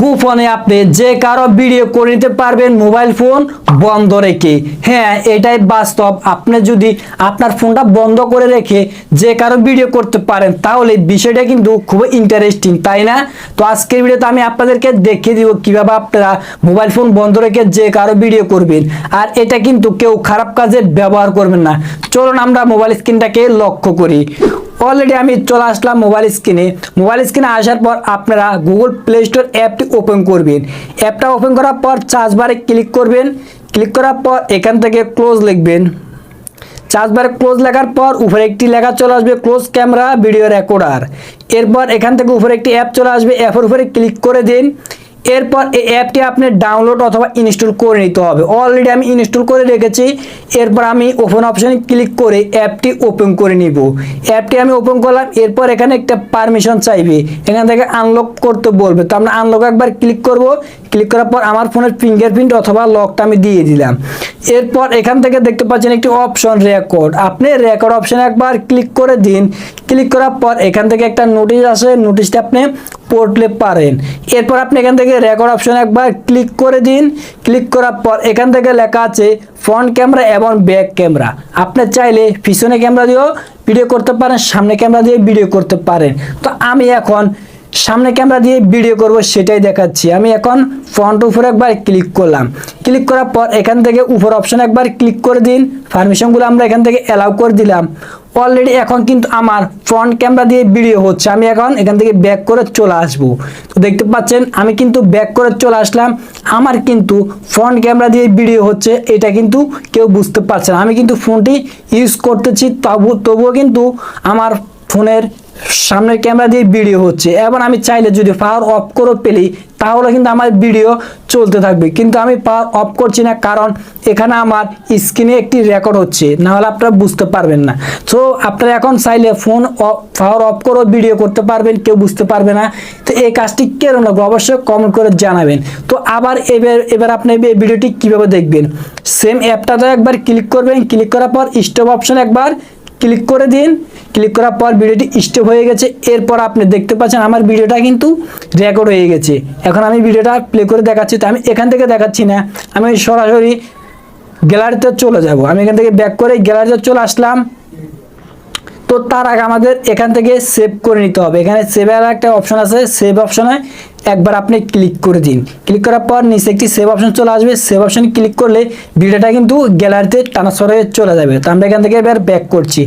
গোপনে আপনি যে কারও ভিডিও করে নিতে পারবেন মোবাইল ফোন বন্ধ রেখে। হ্যাঁ এটাই বাস্তব। আপনি যদি আপনার ফোনটা বন্ধ করে রেখে যে কারও ভিডিও করতে পারেন, তাহলে বিষয়টা কিন্তু খুব ইন্টারেস্টিং তাই না? তো আজকের ভিডিওতে আমি আপনাদেরকে দেখিয়ে দিব কীভাবে আপনারা মোবাইল ফোন বন্ধ রেখে যে কারও ভিডিও করবেন। আর এটা কিন্তু কেউ খারাপ কাজে ব্যবহার করবেন না। চলুন আমরা মোবাইল স্ক্রিনটাকে লক্ষ্য করি। অলরেডি আমি চলে আসলাম মোবাইল স্ক্রিনে মোবাইল স্ক্রিনে আসার পর আপনারা গুগল প্লে স্টোর অ্যাপটি ওপেন করবেন। অ্যাপটা ওপেন করার পর চার্জ বারে ক্লিক করবেন। ক্লিক করার পর এখান থেকে ক্লোজ লিখবেন। চার্জ বারে ক্লোজ লেখার পর উপরে একটি লেখা চলে আসবে ক্লোজ ক্যামেরা ভিডিও রেকর্ডার এরপর এখান থেকে উপরে একটি অ্যাপ চলে আসবে। অ্যাপের উপরে ক্লিক করে দিন। এরপর এই অ্যাপটি আপনি ডাউনলোড অথবা ইনস্টল করে নিতে হবে। অলরেডি আমি ইনস্টল করে রেখেছি। এরপর আমি ওপেন অপশানে ক্লিক করে অ্যাপটি ওপেন করে নিব। অ্যাপটি আমি ওপেন করলাম। এরপর এখানে একটা পারমিশন চাইবে। এখান থেকে আনলক করতে বলবে। তো আমরা আনলক একবার ক্লিক করব। ক্লিক করার পর আমার ফোনের ফিঙ্গারপ্রিন্ট অথবা লকটা আমি দিয়ে দিলাম। এরপর এখান থেকে দেখতে পাচ্ছেন একটি অপশন রেকর্ড আপনি রেকর্ড অপশানে একবার ক্লিক করে দিন। ক্লিক করার পর এখান থেকে একটা নোটিশ আসে। নোটিশটা আপনি পড়লে পারেন। এরপর আপনি এখান থেকে রেকর্ড অপশন একবার ক্লিক করে দিন। ক্লিক করার পর এখান থেকে লেখা আছে ফ্রন্ট ক্যামেরা এবং ব্যাক ক্যামেরা আপনি চাইলে পিছনে ক্যামেরা দিয়েও ভিডিও করতে পারেন, সামনে ক্যামেরা দিয়ে ভিডিও করতে পারেন। তো আমি এখন সামনে ক্যামেরা দিয়ে ভিডিও করব সেটাই দেখাচ্ছি। আমি এখন ফ্রন্ট উপরে একবার ক্লিক করলাম। ক্লিক করার পর এখান থেকে উপর অপশন একবার ক্লিক করে দিন। পারমিশনগুলো আমরা এখান থেকে অ্যালাউ করে দিলাম। অলরেডি এখন কিন্তু আমার ফ্রন্ট ক্যামেরা দিয়ে ভিডিও হচ্ছে। আমি এখন এখান থেকে ব্যাক করে চলে আসব। তো দেখতে পাচ্ছেন, আমি কিন্তু ব্যাক করে চলে আসলাম। আমার কিন্তু ফ্রন্ট ক্যামেরা দিয়ে ভিডিও হচ্ছে, এটা কিন্তু কেউ বুঝতে পারছে না। আমি কিন্তু ফোনটি ইউজ করতেছি, তবু তবুও কিন্তু আমার ফোনের সামনের ক্যামেরা দিয়ে ভিডিও হচ্ছে। এবং আমি চাইলে যদি পাওয়ার অফ করে পেলি তাহলে কিন্তু আমার ভিডিও চলতে থাকবে। কিন্তু আমি পাওয়ার অফ করছি না, কারণ এখানে আমার স্ক্রিনে একটি রেকর্ড হচ্ছে। না হলে আপনারা বুঝতে পারবেন না। তো আপনারা এখন চাইলে ফোন পাওয়ার অফ করেও ভিডিও করতে পারবেন, কেউ বুঝতে পারবে না। তো এই কাজটি কেরম লাগবে অবশ্যই কমেন্ট করে জানাবেন। তো আবার এবার এবার আপনি এই ভিডিওটি কীভাবে দেখবেন? সেম অ্যাপটাতে একবার ক্লিক করবেন। ক্লিক করার পর স্টপ অপশন একবার ক্লিক করে দিন। ক্লিক করার পর ভিডিওটি স্টপ হয়ে গেছে। এরপর আপনি দেখতে পাচ্ছেন আমার ভিডিওটা কিন্তু রেকর্ড হয়ে গেছে। এখন আমি ভিডিওটা প্লে করে দেখাচ্ছি। তো আমি এখান থেকে দেখাচ্ছি না। আমি সরাসরি গ্যালারিতে চলে যাব। আমি এখান থেকে ব্যাক করে গ্যালারিতে চলে আসলাম। তো তার আগে আমাদের এখান থেকে সেভ করে নিতে হবে। এখানে সেভের একটা অপশন আছে। সেভ অপশনে একবার আপনি ক্লিক করে দিন। ক্লিক করার পর নিচে একটি সেভ অপশন চলে আসবে। সেভ অপশনে ক্লিক করলে ভিডিওটা কিন্তু গ্যালারিতে ট্রান্সফার হয়ে চলে যাবে। তো আমরা এখান থেকে এবার ব্যাক করছি।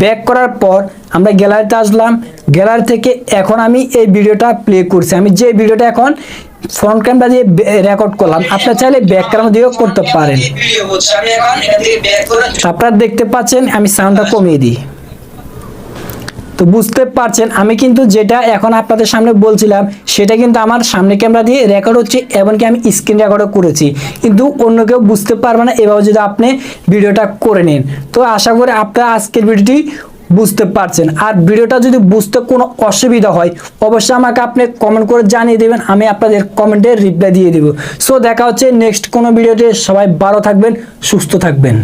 ব্যাক করার পর আমরা গ্যালারিতে আসলাম। গ্যালারি থেকে এখন আমি এই ভিডিওটা প্লে করছি। আমি যে ভিডিওটা এখন ফ্রন্ট ক্যামেরা দিয়ে রেকর্ড করলাম আপনার চাইলে ব্যাক ক্যামেরা দিয়েও করতে পারেন। আপনারা দেখতে পাচ্ছেন আমি সাউন্ডটা কমিয়ে দিই। তো বুঝতে পারছেন, আমি কিন্তু যেটা এখন আপনাদের সামনে বলছিলাম, সেটা কিন্তু আমার সামনে ক্যামেরা দিয়ে রেকর্ড হচ্ছে, এমনকি আমি স্ক্রিন রেকর্ডও করেছি। কিন্তু অন্য কেউ বুঝতে পারবে না, এভাবে যদি আপনি ভিডিওটা করে নিন। তো আশা করি আপনারা আজকের ভিডিওটি বুঝতে পারছেন। আর ভিডিওটা যদি বুঝতে কোনো অসুবিধা হয়, অবশ্যই আমাকে আপনি কমেন্ট করে জানিয়ে দেবেন, আমি আপনাদের কমেন্টে রিপ্লাই দিয়ে দেবো। সো দেখা হচ্ছে নেক্সট কোনো ভিডিওতে, সবাই ভালো থাকবেন, সুস্থ থাকবেন।